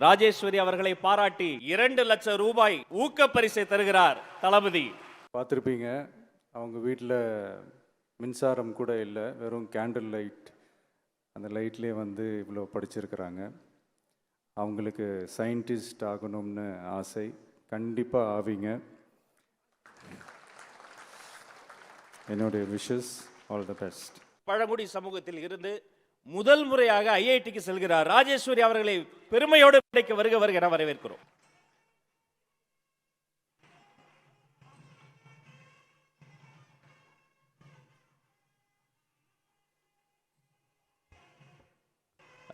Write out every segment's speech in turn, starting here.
ராஜேஸ்வரி அவர்களை பாராட்டி இரண்டு லட்சம் ரூபாய் ஊக்க பரிசை தருகிறார் தளபதி. பார்த்துருப்பீங்க அவங்க வீட்டில் மின்சாரம் கூட இல்லை வெறும் கேண்டில் லைட் அந்த லைட்லேயே வந்து இவ்வளோ படிச்சிருக்கிறாங்க. அவங்களுக்கு சயின்டிஸ்ட் ஆகணும்னு ஆசை. கண்டிப்பாக ஆவீங்க. என்னுடைய விஷஸ் ஆல் த பெஸ்ட் பழங்குடி சமூகத்தில் இருந்து முதல் முறையாக ஐஐடிக்கு செல்கிறார் ராஜேஸ்வரி அவர்களை பெருமையோடு இன்றைக்கு வருக வருக என வரவேற்கிறோம்.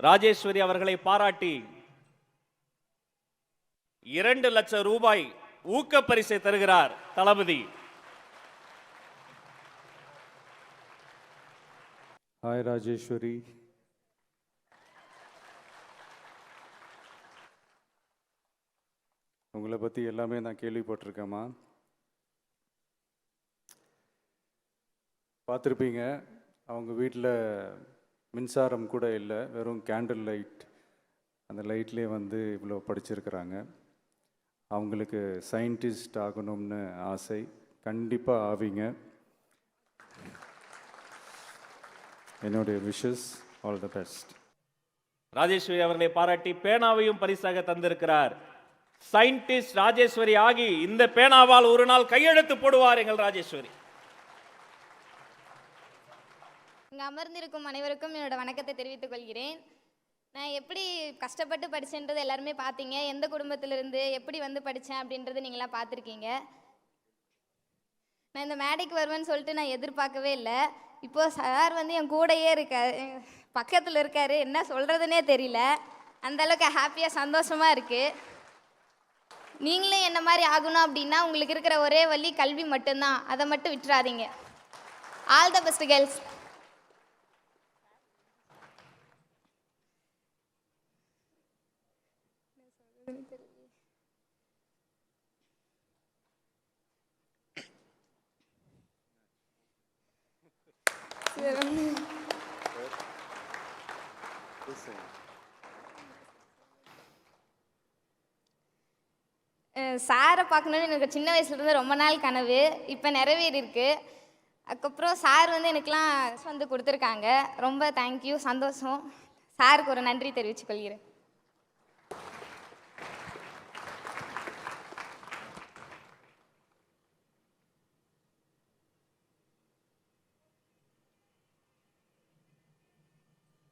ராஜேஸ்வரி அவர்களை பாராட்டி இரண்டு லட்சம் ரூபாய் ஊக்க பரிசை தருகிறார் தளபதி. ஹாய் ராஜேஸ்வரி. உங்களை பற்றி எல்லாமே நான் கேள்விப்பட்டிருக்கேம்மா. பார்த்துருப்பீங்க அவங்க வீட்டில் மின்சாரம் கூட இல்லை வெறும் கேண்டில் லைட் அந்த லைட்லேயே வந்து இவ்வளோ படிச்சிருக்கிறாங்க. அவங்களுக்கு சயின்டிஸ்ட் ஆகணும்னு ஆசை. கண்டிப்பாக ஆவீங்க. என்னுடைய wishes all the best Rajeswari அவர்களை பாராட்டி பேனாவையும் பரிசாக தந்திருக்கிறார். சயின்டிஸ்ட் ராஜேஸ்வரி ஆகி இந்த பேனாவால் ஒரு நாள் கையெழுத்து போடுவார் எங்கள் ராஜேஸ்வரி. இங்கே அமர்ந்திருக்கும் அனைவருக்கும் என்னோட வணக்கத்தை தெரிவித்துக் கொள்கிறேன். நான் எப்படி கஷ்டப்பட்டு படித்தேன்றது எல்லாருமே பார்த்தீங்க எந்த குடும்பத்திலிருந்து எப்படி வந்து படித்தேன் அப்படின்றது நீங்களாம் பார்த்துருக்கீங்க நான் இந்த மேடைக்கு வருவேன்னு சொல்லிட்டு நான் எதிர்பார்க்கவே இல்லை. இப்போது சார் வந்து என் கூடயே இருக்கார் பக்கத்தில் இருக்கார். என்ன சொல்கிறதுனே தெரியல. அந்தளவுக்கு ஹாப்பியாக சந்தோஷமாக இருக்குது நீங்களும் என்ன மாதிரி ஆகணும் அப்படின்னா உங்களுக்கு இருக்கிற ஒரே வழி கல்வி மட்டும்தான். அதை மட்டும் விட்டுறாதீங்க. ஆல் த பெஸ்ட் கேர்ள்ஸ் சாரை பார்க்கணுன்னு எனக்கு சின்ன வயசுலேருந்து ரொம்ப நாள் கனவு. இப்போ நிறைவேறியிருக்கு. அதுக்கப்புறம் சார் வந்து எனக்கெலாம் வந்து கொடுத்துருக்காங்க. ரொம்ப தேங்க்யூ சந்தோஷம். சாருக்கு ஒரு நன்றி தெரிவித்துக் கொள்கிறேன்.